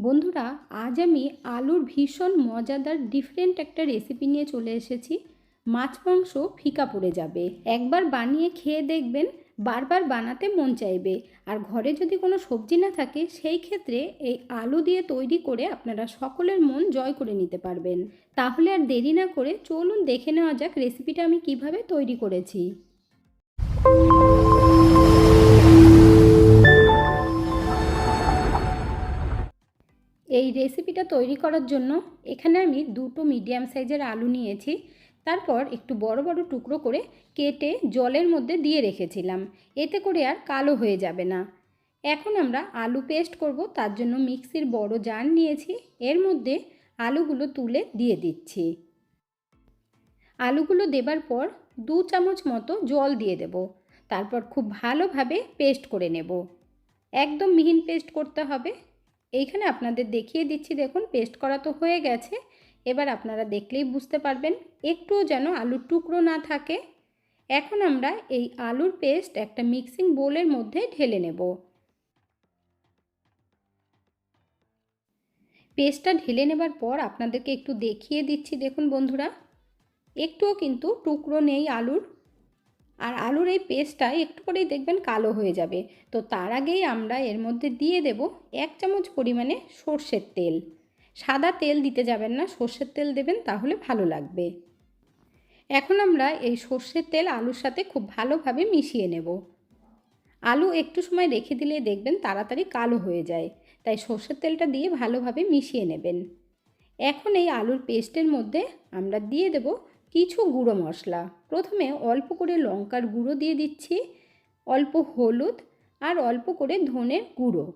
বন্ধুরা, আজ আমি আলুর ভীষণ মজাদার ডিফারেন্ট একটা রেসিপি নিয়ে চলে এসেছি। মাছ মাংস ফিকা পড়ে যাবে। একবার বানিয়ে খেয়ে দেখবেন, বারবার বানাতে মন চাইবে। আর ঘরে যদি কোনো সবজি না থাকে, সেই ক্ষেত্রে এই আলু দিয়ে তৈরি করে আপনারা সকলের মন জয় করে নিতে পারবেন। তাহলে আর দেরি না করে চলুন দেখে নেওয়া যাক রেসিপিটা আমি কীভাবে তৈরি করেছি। এই রেসিপিটা তৈরি করার জন্য এখানে আমি দুটো মিডিয়াম সাইজের আলু নিয়েছি। তারপর একটু বড় বড় টুকরো করে কেটে জলের মধ্যে দিয়ে রেখেছিলাম। এতে করে আর কালো হয়ে যাবে না। এখন আমরা আলু পেস্ট করব, তার জন্য মিক্সির বড় জার নিয়েছি। এর মধ্যে আলুগুলো তুলে দিয়ে দিচ্ছি। আলুগুলো দেবার পর দু চামচ মতো জল দিয়ে দেব। তারপর খুব ভালোভাবে পেস্ট করে নেব। একদম মিহিন পেস্ট করতে হবে। এইখানে আপনাদের দেখিয়ে দিচ্ছি, দেখুন পেস্ট করা তো হয়ে গেছে। এবার আপনারা দেখলেই বুঝতে পারবেন, একটুও যেন আলুর টুকরো না থাকে। এখন আমরা এই আলুর পেস্ট একটা মিক্সিং বোলের মধ্যে ঢেলে নেব। পেস্টটা ঢেলে নেবার পর আপনাদেরকে একটু দেখিয়ে দিচ্ছি, দেখুন বন্ধুরা। একটুও কিন্তু টুকরো নেই আলুর। আর আলুর এই পেস্টটা একটু করেই দেখবেন কালো হয়ে যাবে। তো তার আগেই আমরা এর মধ্যে দিয়ে দেব এক চামচ পরিমাণে সর্ষের তেল। সাদা তেল দিতে যাবেন না, সর্ষের তেল দেবেন তাহলে ভালো লাগবে। এখন আমরা এই সর্ষের তেল আলুর সাথে খুব ভালোভাবে মিশিয়ে নেব। আলু একটু সময় রেখে দিলে দেখবেন তাড়াতাড়ি কালো হয়ে যায়, তাই সর্ষের তেলটা দিয়ে ভালোভাবে মিশিয়ে নেবেন। এখন এই আলুর পেস্টের মধ্যে আমরা দিয়ে দেব কিছু গুঁড়ো মশলা। প্রথমে অল্প করে লঙ্কার গুঁড়ো দিয়ে দিচ্ছি, অল্প হলুদ আর অল্প করে ধনের গুঁড়ো।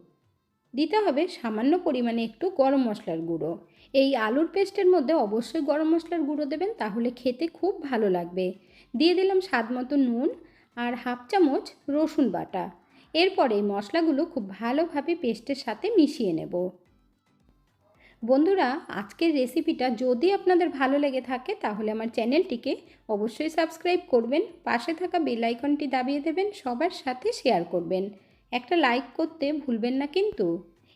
দিতে হবে সামান্য পরিমাণে একটু গরম মশলার গুঁড়ো। এই আলুর পেস্টের মধ্যে অবশ্যই গরম মশলার গুঁড়ো দেবেন, তাহলে খেতে খুব ভালো লাগবে। দিয়ে দিলাম স্বাদ মতো নুন আর হাফ চামচ রসুন বাটা। এরপর মশলাগুলো খুব ভালোভাবে পেস্টের সাথে মিশিয়ে নেব। বন্ধুরা, আজকের রেসিপিটা যদি আপনাদের ভালো লেগে থাকে, তাহলে আমার চ্যানেলটিকে অবশ্যই সাবস্ক্রাইব করবেন, পাশে থাকা বেল আইকনটি দাবিয়ে দেবেন, সবার সাথে শেয়ার করবেন। একটা লাইক করতে ভুলবেন না কিন্তু।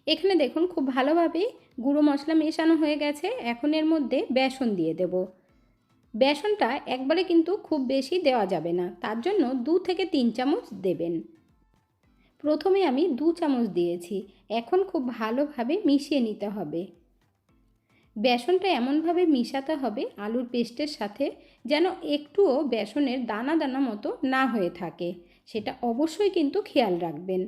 এখানে দেখুন, খুব ভালোভাবে গুঁড়ো মশলা মেশানো হয়ে গেছে, এখন এর মধ্যে বেসন দিয়ে দেব। বেসনটা একবারে কিন্তু খুব বেশি দেওয়া যাবে না, তার জন্য দু থেকে তিন চামচ দেবেন। প্রথমে আমি দু চামচ দিয়েছি, এখন খুব ভালোভাবে মিশিয়ে নিতে হবে। বেসনটা এমনভাবে মিশাতে হবে আলুর পেস্টের সাথে যেন একটুও বেসনের দানা দানা মতো না হয়ে থাকে। সেটা অবশ্যই কিন্তু খেয়াল রাখবেন।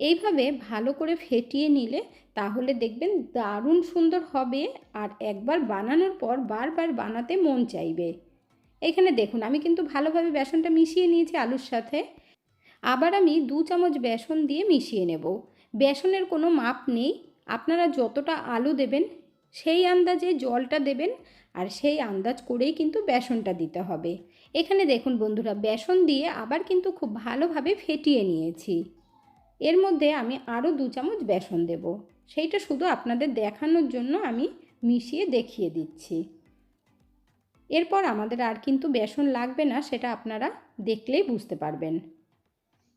এইভাবে ভালো করে ফেটিয়ে নিলে তাহলে দেখবেন দারুণ সুন্দর হবে আর একবার বানানোর পর বারবার বানাতে মন চাইবে। এখানে দেখুন, আমি কিন্তু ভালোভাবে বেসনটা মিশিয়ে নিয়েছি আলুর সাথে। আবার আমি দু চামচ বেসন দিয়ে মিশিয়ে নেব। বেসনের কোনো মাপ নেই। আপনারা যতটা আলু দেবেন সেই আন্দাজে জলটা দেবেন আর সেই আন্দাজ করেই কিন্তু বেসনটা দিতে হবে। এখানে দেখুন বন্ধুরা, বেসন দিয়ে আবার কিন্তু খুব ভালোভাবে ফেটিয়ে নিয়েছি। এর মধ্যে আমি আরও দু চামচ বেসন দেব। সেইটা শুধু আপনাদের দেখানোর জন্য আমি মিশিয়ে দেখিয়ে দিচ্ছি। এরপর আমাদের আর কিন্তু বেসন লাগবে না, সেটা আপনারা দেখলেই বুঝতে পারবেন।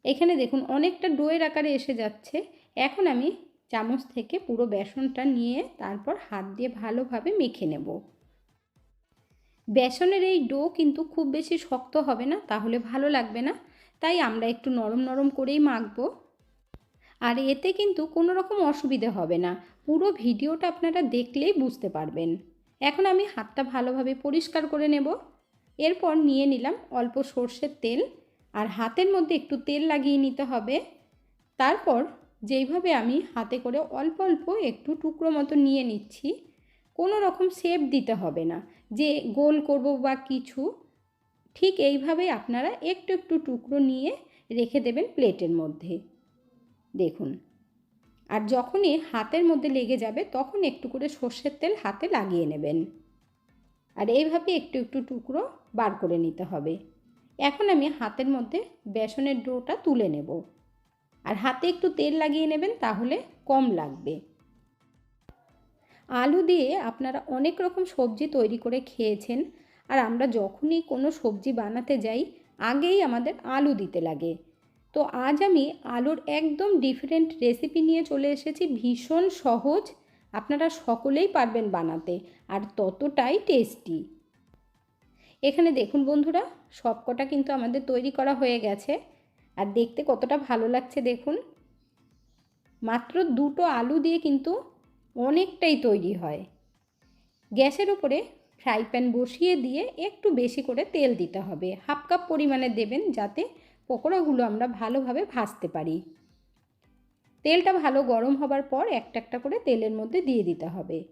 এখানে দেখুন অনেকটা ডোয়ের আকারে এসে যাচ্ছে। এখন আমি চামচ থেকে পুরো বেসনটা নিয়ে তারপর হাত দিয়ে ভালোভাবে মেখে নেব। বেসনের এই ডো কিন্তু খুব বেশি শক্ত হবে না, তাহলে ভালো লাগবে না, তাই আমরা একটু নরম নরম করেই মাখবো। আর এতে কিন্তু কোনো রকম অসুবিধে হবে না, পুরো ভিডিওটা আপনারা দেখলেই বুঝতে পারবেন। এখন আমি হাতটা ভালোভাবে পরিষ্কার করে নেব। এরপর নিয়ে নিলাম অল্প সর্ষের তেল, আর হাতের মধ্যে একটু তেল লাগিয়ে নিতে হবে। তারপর যেইভাবে আমি হাতে করে অল্প অল্প একটু টুকরো মতো নিয়ে নিচ্ছি, কোনো রকম শেপ দিতে হবে না। যে গোল করব বা কিছু, ঠিক এইভাবেই আপনারা একটু একটু টুকরো নিয়ে রেখে দেবেন প্লেটের মধ্যে। দেখুন, আর যখনই হাতের মধ্যে লেগে যাবে, তখন একটু করে সর্ষের তেল হাতে লাগিয়ে নেবেন। আর এইভাবে একটু একটু টুকরো বার করে নিতে হবে। এখন আমি হাতের মধ্যে বেসনের ডোটা তুলে নেব। আর হাতে একটু তেল লাগিয়ে নেবেন, তাহলে কম লাগবে। আলু দিয়ে আপনারা অনেক রকম সবজি তৈরি করে খেয়েছেন, আর আমরা যখনই কোনো সবজি বানাতে যাই, আগেই আমাদের আলু দিতে লাগে। তো আজ আমি আলুর একদম ডিফারেন্ট রেসিপি নিয়ে চলে এসেছি, ভীষণ সহজ। আপনারা সকলেই পারবেন বানাতে, আর ততটাই টেস্টি এখানে দেখুন বন্ধুরা, সবকটা কিন্তু আমাদের তৈরি করা হয়ে গেছে। আর দেখতে কতটা ভালো লাগছে দেখুন। মাত্র দুটো আলু দিয়ে কিন্তু অনেকটাই তৈরি হয়। গ্যাসের উপরে ফ্রাই প্যান বসিয়ে দিয়ে একটু বেশি করে তেল দিতে হবে। হাফ কাপ পরিমাণে দেবেন যাতে পকোড়াগুলো আমরা ভালোভাবে ভাজতে পারি। তেলটা ভালো গরম হবার পর একটা একটা করে তেলের মধ্যে দিয়ে দিতে হবে।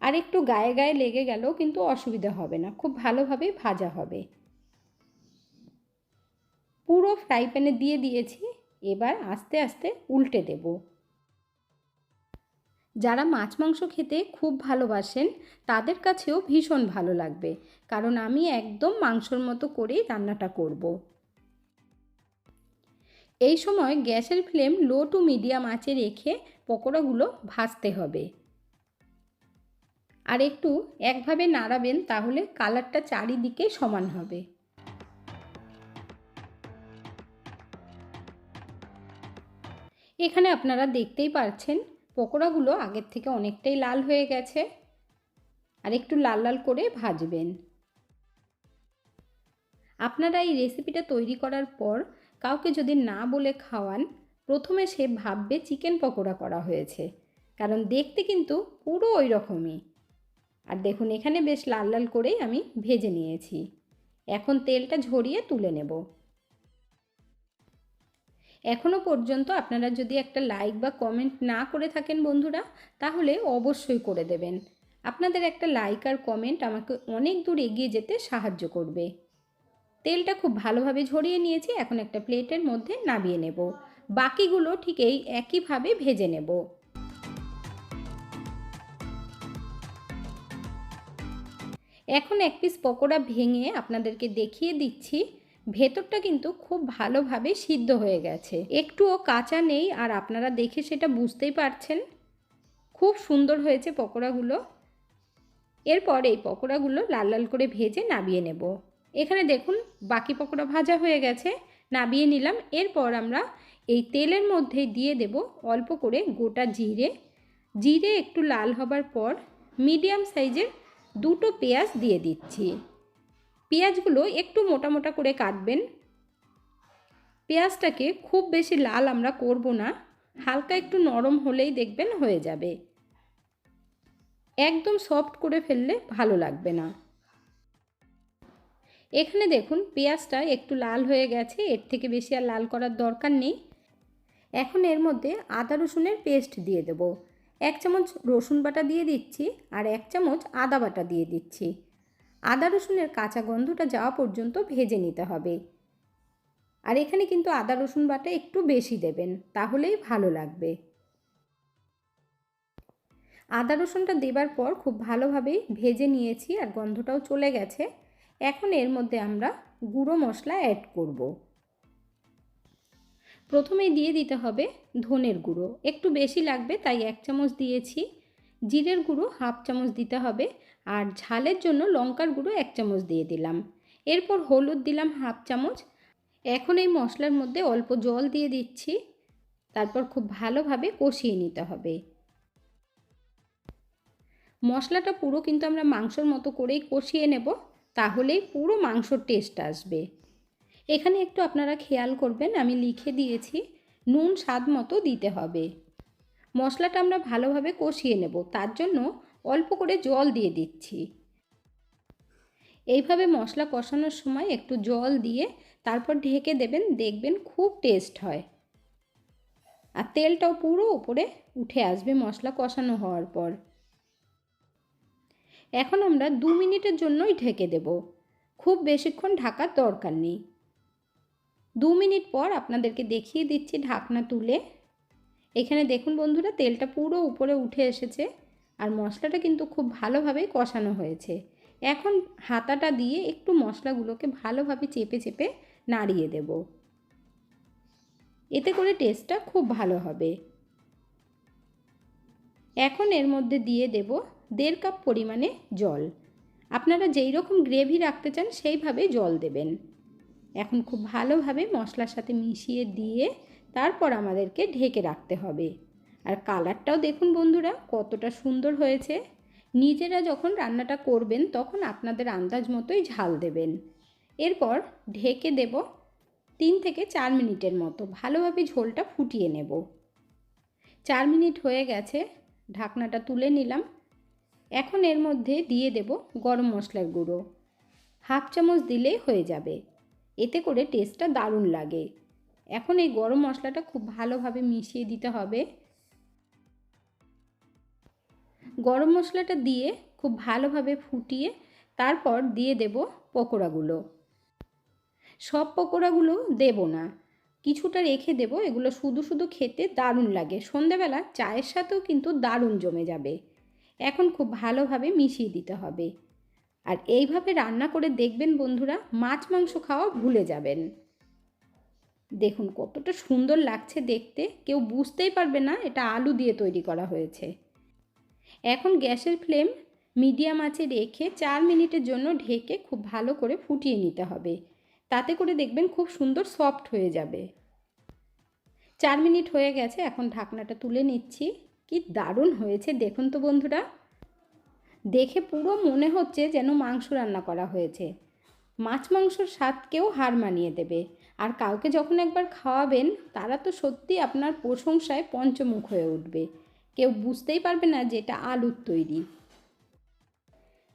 আর একটু গায়ে গায়ে লেগে গেলেও কিন্তু অসুবিধা হবে না। খুব ভালোভাবে ভাজা হবে। পুরো ফ্রাই প্যানে দিয়ে দিয়েছি, এবার আস্তে আস্তে উল্টে দেব। যারা মাছ মাংস খেতে খুব ভালোবাসেন, তাদের কাছেও ভীষণ ভালো লাগবে, কারণ আমি একদম মাংসর মতো করেই রান্নাটা করব। এই সময় গ্যাসের ফ্লেম লো টু মিডিয়াম আঁচে রেখে পকোড়াগুলো ভাজতে হবে। আর একটু একভাবে নাড়াবেন, তাহলে কালারটা চারিদিকে সমান হবে। এখানে আপনারা দেখতেই পাচ্ছেন, পকোড়াগুলো আগের থেকে অনেকটাই লাল হয়ে গেছে। আর একটু লাল লাল করে ভাজবেন। আপনারা এই রেসিপিটা তৈরি করার পর কাউকে যদি না বলে খাওয়ান, প্রথমে সে ভাববে চিকেন পকোড়া করা হয়েছে। কারণ দেখতে কিন্তু পুরো ওই রকমই। আর দেখুন, এখানে বেশ লাল লাল করেই আমি ভেজে নিয়েছি। এখন তেলটা ঝরিয়ে তুলে নেব। এখনও পর্যন্ত আপনারা যদি একটা লাইক বা কমেন্ট না করে থাকেন বন্ধুরা, তাহলে অবশ্যই করে দেবেন। আপনাদের একটা লাইক আর কমেন্ট আমাকে অনেক দূর এগিয়ে যেতে সাহায্য করবে। তেলটা খুব ভালোভাবে ঝরিয়ে নিয়েছি, এখন একটা প্লেটের মধ্যে নামিয়ে নেব। বাকিগুলো ঠিক এই একইভাবে ভেজে নেব। এখন এক পিস পকোড়া ভেঙে আপনাদেরকে দেখিয়ে দিচ্ছি। ভেতরটা কিন্তু খুব ভালোভাবে সিদ্ধ হয়ে গেছে। একটুও কাঁচা নেই আর আপনারা দেখে সেটা বুঝতেই পারছেন। খুব সুন্দর হয়েছে পকোড়াগুলো। এরপর এই পকোড়াগুলো লাল লাল করে ভেজে নামিয়ে নেব। এখানে দেখুন, বাকি পকোড়া ভাজা হয়ে গেছে। নাবিয়ে নিলাম। এরপর আমরা এই তেলের মধ্যে দিয়ে দেব অল্প করে গোটা জিরে। জিরে একটু লাল হবার পর মিডিয়াম সাইজের দুটো পেঁয়াজ দিয়ে দিচ্ছি। পেঁয়াজগুলো একটু মোটা মোটা করে কাটবেন। পেঁয়াজটাকে খুব বেশি লাল আমরা করব না, হালকা একটু নরম হলেই দেখবেন হয়ে যাবে। একদম সফট করে ফেললে ভালো লাগবে না। এখানে দেখুন পেঁয়াজটা একটু লাল হয়ে গেছে, এর থেকে বেশি আর লাল করার দরকার নেই। এখন এর মধ্যে আদা রসুনের পেস্ট দিয়ে দেব। এক চামচ রসুন বাটা দিয়ে দিচ্ছি আর এক চামচ আদা বাটা দিয়ে দিচ্ছি। আদা রসুনের কাঁচা গন্ধটা যাওয়া পর্যন্ত ভেজে নিতে হবে। আর এখানে কিন্তু আদা রসুন বাটা একটু বেশি দেবেন, তাহলেই ভালো লাগবে। আদা রসুনটা দেবার পর খুব ভালোভাবেই ভেজে নিয়েছি আর গন্ধটাও চলে গেছে। এখন এর মধ্যে আমরা গুঁড়ো মশলা অ্যাড করব। প্রথমে দিয়ে দিতে হবে ধনের গুঁড়ো। একটু বেশি লাগবে, তাই এক চামচ দিয়েছি। জিরের গুঁড়ো হাফ চামচ দিতে হবে আর ঝালের জন্য লঙ্কার গুঁড়ো এক চামচ দিয়ে দিলাম। এরপর হলুদ দিলাম হাফ চামচ। এখন এই মশলার মধ্যে অল্প জল দিয়ে দিচ্ছি। তারপর খুব ভালোভাবে কষিয়ে নিতে হবে। মশলাটা পুরো কিন্তু আমরা মাংসর মতো করেই কষিয়ে নেব, তাহলেই পুরো মাংসর টেস্ট আসবে। এখানে একটু আপনারা খেয়াল করবেন, আমি লিখে দিয়েছি, নুন স্বাদ মতো দিতে হবে। মশলাটা আমরা ভালোভাবে কষিয়ে নেব। তার জন্য অল্প করে জল দিয়ে দিচ্ছি। এইভাবে মশলা কষানোর সময় একটু জল দিয়ে তারপর ঢেকে দেবেন, দেখবেন খুব টেস্ট হয়। আর তেলটাও পুরো উপরে উঠে আসবে মশলা কষানো হওয়ার পর। এখন আমরা দু মিনিটের জন্যই ঢেকে দেব। খুব বেশিক্ষণ ঢাকার দরকার নেই। দু মিনিট পর আপনাদেরকে দেখিয়ে দিচ্ছি ঢাকনা তুলে। এখানে দেখুন বন্ধুরা, তেলটা পুরো উপরে উঠে এসেছে আর মশলাটা কিন্তু খুব ভালোভাবেই কষানো হয়েছে। এখন হাতাটা দিয়ে একটু মশলাগুলোকে ভালোভাবে চেপে চেপে নাড়িয়ে দেব। এতে করে টেস্টটা খুব ভালো হবে। এখন এর মধ্যে দিয়ে দেব দেড় কাপ পরিমাণে জল। আপনারা যেই রকম গ্রেভি রাখতে চান সেইভাবে জল দেবেন। এখন খুব ভালোভাবে মশলার সাথে মিশিয়ে দিয়ে তারপর আমাদেরকে ঢেকে রাখতে হবে। আর কালারটাও দেখুন বন্ধুরা, কতটা সুন্দর হয়েছে। নিজেরা যখন রান্নাটা করবেন, তখন আপনাদের আন্দাজ মতোই ঝাল দেবেন। এরপর ঢেকে দেব তিন থেকে চার মিনিটের মতো, ভালোভাবে ঝোলটা ফুটিয়ে নেব। চার মিনিট হয়ে গেছে, ঢাকনাটা তুলে নিলাম। এখন এর মধ্যে দিয়ে দেব গরম মশলার গুঁড়ো। হাফ চামচ দিলেই হয়ে যাবে। এতে করে টেস্টটা দারুণ লাগে। এখন এই গরম মশলাটা খুব ভালোভাবে মিশিয়ে দিতে হবে। গরম মশলাটা দিয়ে খুব ভালোভাবে ফুটিয়ে তারপর দিয়ে দেব পকোড়াগুলো। সব পকোড়াগুলো দেব না, কিছুটা রেখে দেব, এগুলো শুধু শুধু খেতে দারুণ লাগে। সন্ধেবেলা চায়ের সাথেও কিন্তু দারুণ জমে যাবে। এখন খুব ভালোভাবে মিশিয়ে দিতে হবে। আর এইভাবে রান্না করে দেখবেন বন্ধুরা, মাছ মাংস খাওয়া ভুলে যাবেন। দেখুন কতটা সুন্দর লাগছে দেখতে। কেউ বুঝতেই পারবে না এটা আলু দিয়ে তৈরি করা হয়েছে। এখন গ্যাসের ফ্লেম মিডিয়াম আঁচে রেখে চার মিনিটের জন্য ঢেকে খুব ভালো করে ফুটিয়ে নিতে হবে। তাতে করে দেখবেন খুব সুন্দর সফট হয়ে যাবে। চার মিনিট হয়ে গেছে, এখন ঢাকনাটা তুলে নিচ্ছি। কি দারুণ হয়েছে দেখুন তো বন্ধুরা। দেখে পুরো মনে হচ্ছে যেন মাংস রান্না করা হয়েছে। মাছ মাংসর স্বাদকেও হার মানিয়ে দেবে। আর কাউকে যখন একবার খাওয়াবেন, তারা তো সত্যি আপনার প্রশংসায় পঞ্চমুখ হয়ে উঠবে। কেউ বুঝতেই পারবে না যে এটা আলুর তৈরি।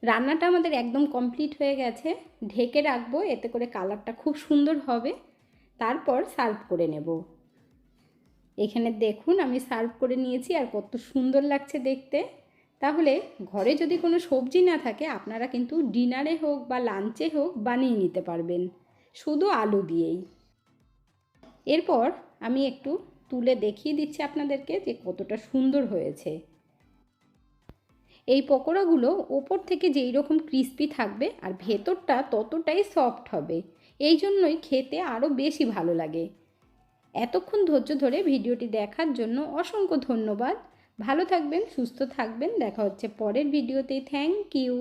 রান্নাটা আমাদের একদম কমপ্লিট হয়ে গেছে। ঢেকে রাখব, এতে করে কালারটা খুব সুন্দর হবে। তারপর সার্ভ করে নেব। এখানে দেখুন, আমি সার্ভ করে নিয়েছি আর কত সুন্দর লাগছে দেখতে। তাহলে ঘরে যদি কোনো সবজি না থাকে, আপনারা কিন্তু ডিনারে হোক বা লাঞ্চে হোক বানিয়ে নিতে পারবেন। শুধু আলু দিয়েই। এরপর আমি একটু তুলে দেখিয়ে দিচ্ছি আপনাদেরকে যে কতটা সুন্দর হয়েছে। এই পকোড়াগুলো ওপর থেকে যেই রকম ক্রিস্পি থাকবে আর ভেতরটা ততটাই সফট হবে। এই জন্যই খেতে আরও বেশি ভালো লাগে। এতক্ষণ ধৈর্য ধরে ভিডিওটি দেখার জন্য অসংখ্য ধন্যবাদ। ভালো থাকবেন, সুস্থ থাকবেন। দেখা হচ্ছে পরের ভিডিওতে। Thank you